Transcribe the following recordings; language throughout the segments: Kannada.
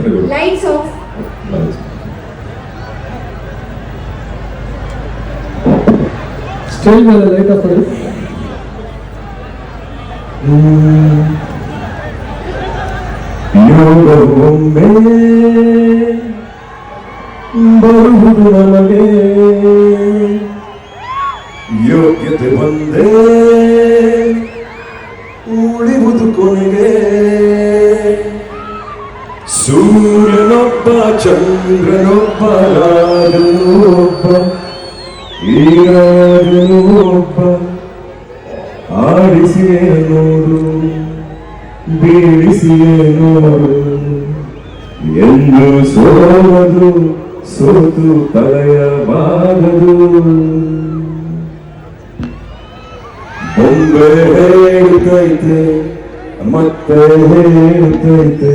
Lights off. Stay with the light off, please. You go home, man. But You get the one day. ಸೂರ್ಯನೊಬ್ಬ, ಚಂದ್ರನೊಬ್ಬ ರಾಜನು ಒಬ್ಬ ಈ ರಾಜನು ಒಬ್ಬ ಆಡಿಸಿಯೇ ನೋಡು ಬೀಳಿಸಿಯೇ ನೋಡು ಎಂದು ಸೋಲದು, ಸೋತು ತಲೆಯ ಬಾಗದು ಬೊಂಬೆ ಹೇಳುತ್ತೈತೆ ಮತ್ತೆ ಹೇಳುತ್ತೈತೆ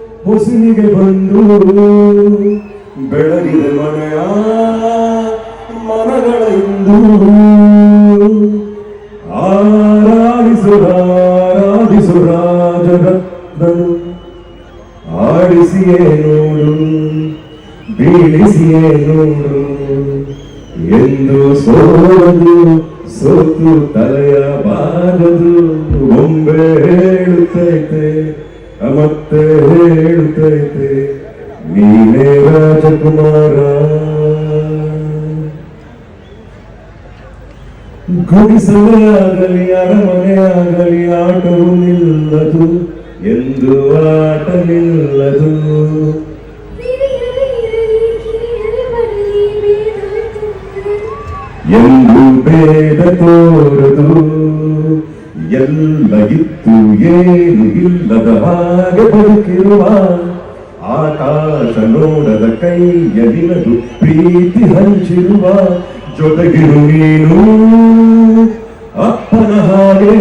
ಹೊಸಿನಿಗೆ ಬಂದು ಬೆಳಗಿದೆ ಮನೆಯ ಮನಗಳೆಂದು ಆರಾಧಿಸು ರಾಜರತ್ನನು ಆಡಿಸಿಯೇ ನೋಡು, ಬೀಳಿಸಿಯೇ ನೋಡು. ಎಂದು ಸೋಲದು ಸೋತು ತಲೆಯ ಬಾರದು ಬೊಂಬೆ ಹೇಳುತ್ತೈತೆ ಮತ್ತೆ ಹೇಳುತ್ತೈತೆ ನೀನೇ ರಾಜಕುಮಾರ. ಗುಡಿಸಲೇ ಆಗಲಿ ಅರಮನೆ ಆಗಲಿ ಆಟವು ನಿಲ್ಲದು, ಎಂದು ಆಟ ನಿಲ್ಲದು. ಎಂದು ಬೇಡ ತೋರದು ಎಲ್ಲ ಇತ್ತು ಏನು ಇಲ್ಲದ ಹಾಗೆ ಬದುಕಿರುವ ಆಕಾಶ ನೋಡದ ಕೈಯ ನಿನದು ಪ್ರೀತಿ ಹಂಚಿರುವ ಜೊತೆಗಿರು ನೀನು ಅಪ್ಪನ ಹಾಗೆ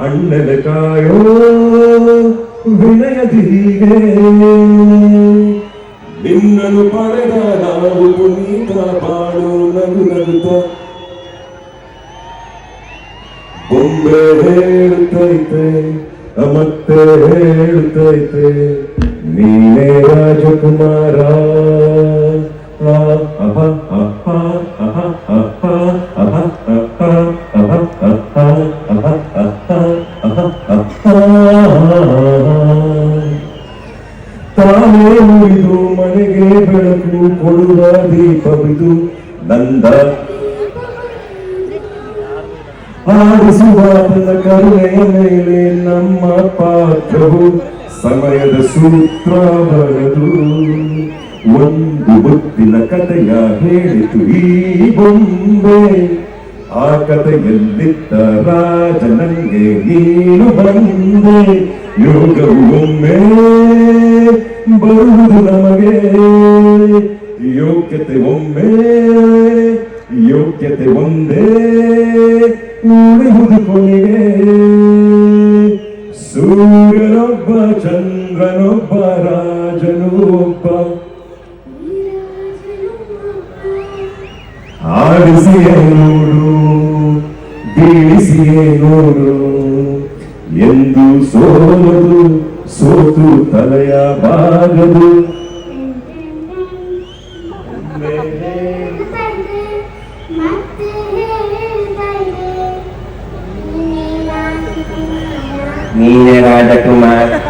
ಅಣ್ಣನ ಕಾಯೋ ವಿನಯದಿ ಹೀಗೆ. ನಿನ್ನನ್ನು ಪಡೆದ ನಾವು ಪುನೀತ ಬಾಳು ನಗು ನಗುತ್ತ ಮುದ್ದೆ ಹೇಳುತ್ತೈತೆ ಮತ್ತೆ ಹೇಳುತ್ತೈತೆ ನೀನೇ ರಾಜಕುಮಾರ ತಾನೇ ಮುರಿದು ಮನೆಗೆ ಬೆಳಕು ಕೊಡುವ ದೀಪವಿದು ನಂದ ಆಡಿಸುವ ತನ್ನ ಕರುಣೆಯ ಮೇಲೆ ನಮ್ಮ ಪಾತ್ರವು ಸಮಯದ ಸೂತ್ರ ಬರದು ಒಂದು ಗೊತ್ತಿನ ಕಥೆಯ ಹೇಳಿತು ಈ ಬೊಂಬೆ ಆ ಕಥೆಯಲ್ಲಿದ್ದ ರಾಜ ನನಗೆ ನೀನು ಬಂದೆ? ಯೋಗವು ಒಮ್ಮೆ ಬರುವುದು ನಮಗೆ. ಯೋಗ್ಯತೆ ಒಮ್ಮೆ, ಯೋಗ್ಯತೆ ಒಂದೇ. ಉಳಿಯುವುದು ಕೊನೆಗೆ ಸೂರ್ಯನೊಬ್ಬ ಚಂದ್ರನೊಬ್ಬ ರಾಜನು ಒಬ್ಬ ಆಡಿಸಿಯೇ ನೋಡು ಬೀಳಿಸಿಯೇ ನೋಡು ಎಂದು ಸೋಲದು ಸೋತು ತಲೆಯ ಬಾಗದು नीने राजकुमार